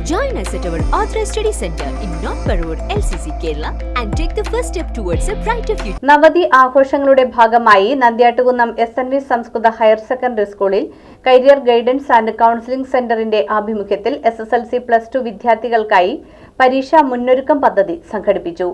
Join us at our Authorized Study Center in North Parur, LCC, Kerala, and take the first step towards a brighter future. നവതി ആഘോഷങ്ങളുടെ ഭാഗമായി Nandyattukunnam S N V സംസ്കൃത higher secondary സ്കൂളിൽ career guidance and counselling സെന്ററിന്റെ ആഭിമുഖ്യത്തിൽ S S L C plus two വിദ്യാർത്ഥികൾക്കായി പരീക്ഷാ മുന്നൊരുക്കം പദ്ധതി സംഘടിപ്പിച്ചു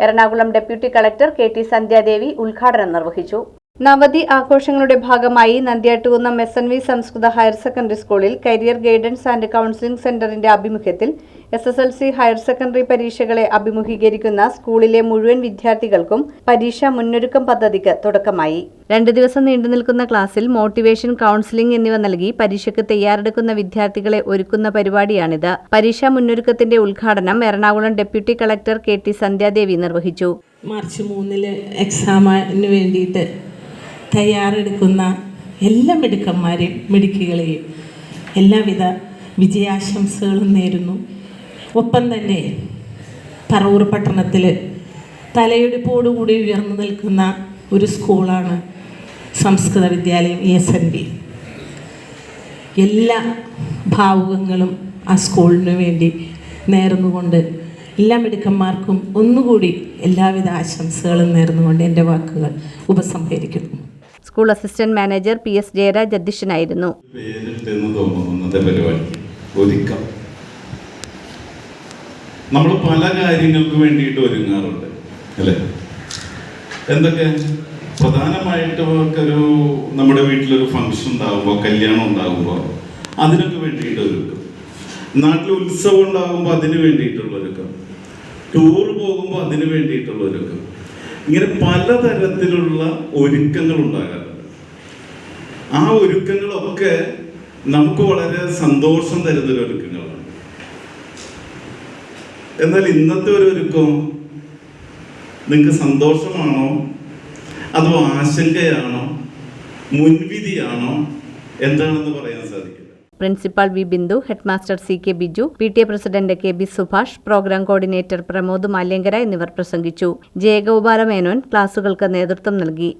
Ernakulam deputy collector K T Sandhyadevi ഉദ്ഘാടനം നിർവഹിച്ചു നവതി ആഘോഷങ്ങളുടെ ഭാഗമായി നന്ദിയാട്ടുകുന്ന എസ് എൻ വി സംസ്കൃത ഹയർ സെക്കൻഡറി സ്കൂളിൽ കരിയർ ഗൈഡൻസ് ആൻഡ് കൗൺസിലിംഗ് സെന്ററിന്റെ ആഭിമുഖ്യത്തിൽ S S L C higher secondary പരീക്ഷകളെ അഭിമുഖീകരിക്കുന്ന സ്കൂളിലെ മുഴുവൻ വിദ്യാർത്ഥികൾക്കും പരീക്ഷാ മുന്നൊരുക്കം പദ്ധതിക്ക് തുടക്കമായി. രണ്ട് ദിവസം നീണ്ടു നിൽക്കുന്ന ക്ലാസ്സിൽ മോട്ടിവേഷൻ കൗൺസിലിംഗ് എന്നിവ നൽകി പരീക്ഷയ്ക്ക് തയ്യാറെടുക്കുന്ന വിദ്യാർത്ഥികളെ ഒരുക്കുന്ന പരിപാടിയാണിത്. പരീക്ഷാ മുന്നൊരുക്കത്തിന്റെ ഉദ്ഘാടനം Ernakulam deputy collector K T Sandhyadevi നിർവഹിച്ചു. മാർച്ച് മൂന്നിൽ എക്സാമിന് വേണ്ടിയിട്ട് തയ്യാറെടുക്കുന്ന എല്ലാ മിടുക്കന്മാരെയും മിടുക്കികളെയും എല്ലാവിധ വിജയാശംസകളും നേരുന്നു. ഒപ്പം തന്നെ പറവൂർ പട്ടണത്തിൽ തലയെടുപ്പോടുകൂടി ഉയർന്നു നിൽക്കുന്ന ഒരു സ്കൂളാണ് സംസ്കൃത വിദ്യാലയം എസ് എൻ ബി എല്ലാ ഭാവുകങ്ങളും ആ സ്കൂളിന് വേണ്ടി നേർന്നുകൊണ്ട് എല്ലാ മിടുക്കന്മാർക്കും ഒന്നുകൂടി എല്ലാവിധ ആശംസകളും നേർന്നുകൊണ്ട് എന്റെ വാക്കുകൾ ഉപസംഹരിക്കുന്നു. School assistant manager P S Jayaraj അധ്യക്ഷനായിരുന്നു. നമ്മൾ പല കാര്യങ്ങൾക്ക് വേണ്ടിയിട്ട് ഒരുങ്ങാറുണ്ട് അല്ലേ? എന്തൊക്കെ? പ്രധാനമായിട്ടും ഒക്കെ ഒരു നമ്മുടെ വീട്ടിലൊരു ഫംഗ്ഷൻ ഉണ്ടാകുമ്പോൾ കല്യാണം ഉണ്ടാകുമ്പോൾ അതിനൊക്കെ വേണ്ടിയിട്ട് ഒരുക്കം. നാട്ടിൽ ഉത്സവം ഉണ്ടാകുമ്പോൾ അതിന് വേണ്ടിയിട്ടുള്ള ഒരുക്കം ടൂർ പോകുമ്പോൾ അതിന് വേണ്ടിയിട്ടുള്ള ഒരുക്കം ഇങ്ങനെ പലതരത്തിലുള്ള ഒരുക്കങ്ങൾ ഉണ്ടാകാറുണ്ട് ആ ഒരുക്കങ്ങളൊക്കെ നമുക്ക് വളരെ സന്തോഷം തരുന്നൊരു ഒരുക്കങ്ങളാണ്. എന്നാൽ ഇന്നത്തെ ഒരു ഒരുക്കം നിങ്ങൾക്ക് സന്തോഷമാണോ? അതോ ആശങ്കയാണോ? മുൻവിധിയാണോ? എന്താണെന്ന് പറയാൻ സാധിക്കില്ല principal V Bindu headmaster C K Biju P T A president K B Subhash programme coordinator Pramod Malyankara എന്നിവർ പ്രസംഗിച്ചു. ജയഗോപാല മേനോൻ ക്ലാസുകൾക്ക് നേതൃത്വം നൽകി.